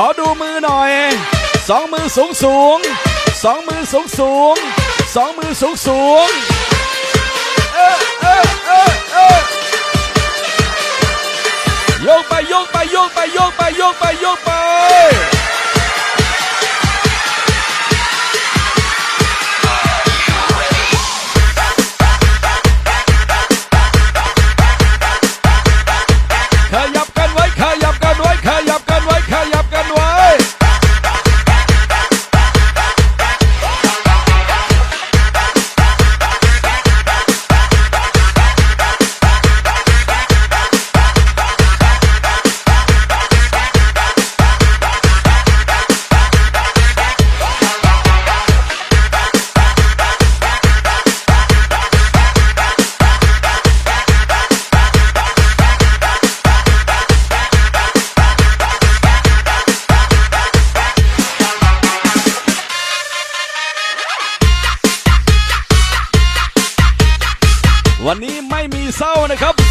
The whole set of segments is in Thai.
ขอดูมือหน่อย สองมือสูงสูง สองมือสูงสูง สองมือสูงสูงเออเออเออเออโยกไปโยกไปโยกไปโยกไปโยกไปโยกไป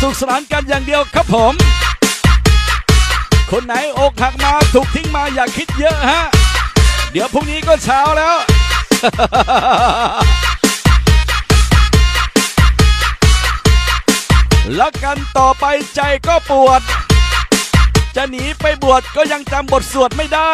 สุขสนานกันอย่างเดียวครับผม คนไหนอกหักมาถูกทิ้งมาอย่าคิดเยอะฮะ เดี๋ยวพรุ่งนี้ก็เช้าแล้วแล้วกันต่อไปใจก็ปวด จะหนีไปบวชก็ยังจำบทสวดไม่ได้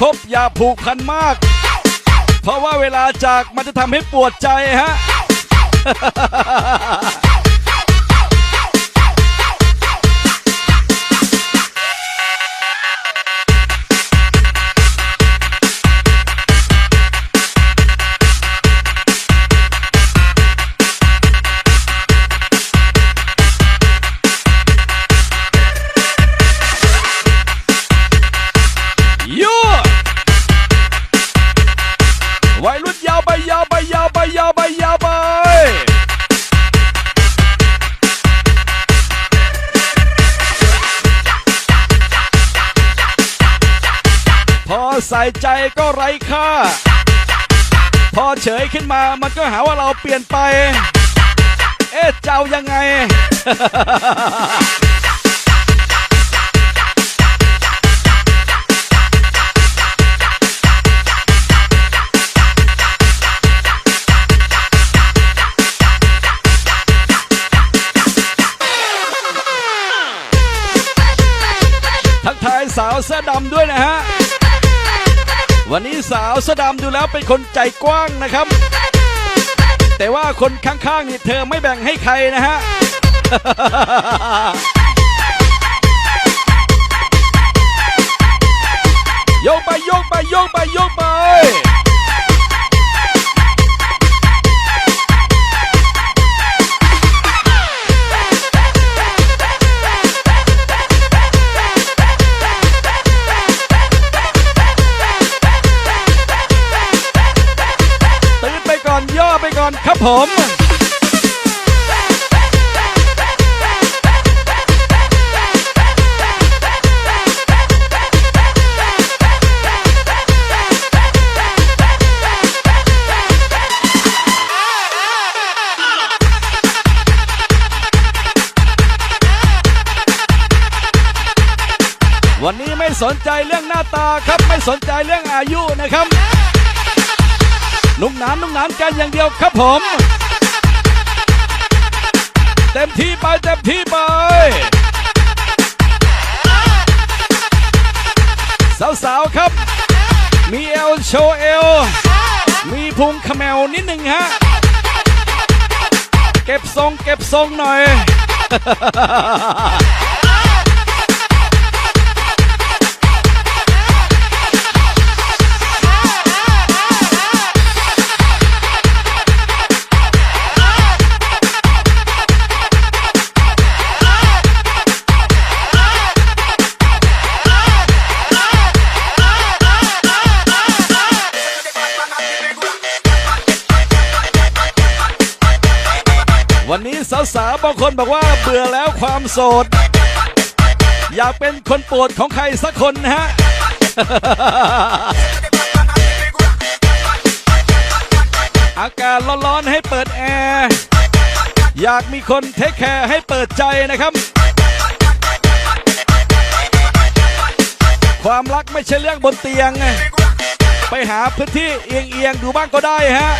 คบอย่าผูกพันมาก เพราะว่าเวลาจากมันจะทำให้ปวดใจฮะ ใส่ใจก็ไร้ค่า พอเฉยขึ้นมามันก็หาว่าเราเปลี่ยนไป เอ๊ะเจ้ายังไง ทักทายสาวเสื้อดำด้วยนะฮะ วันนี้สาวสดามดูแล้วเป็นคนใจกว้างนะครับ แต่ว่าคนข้างๆนี่เธอไม่แบ่งให้ใครนะฮะ อนย่อไปก่อนครับผมวันนี้ไม่สนใจเรื่องหน้าตาครับไม่สนใจเรื่องอายุนะครับ นุ่งนานนุ่งนานกันอย่างเดียวครับผม เต็มที่ไปเต็มที่ไปสาวๆครับ มีเอลโชว์เอล มีพุงขมวนิดหนึ่งฮะ เก็บทรงเก็บทรงหน่อย บางคนบอกว่าเบื่อแล้วความโสด อยากเป็นคนโปรดของใครสักคนนะฮะอากาศร้อนๆให้เปิดแอร์อยากมีคนเทคแคร์ให้เปิดใจนะครับ ความรักไม่ใช่เรื่องบนเตียง ไปหาพื้นที่เอียงๆดูบ้างก็ได้ฮะ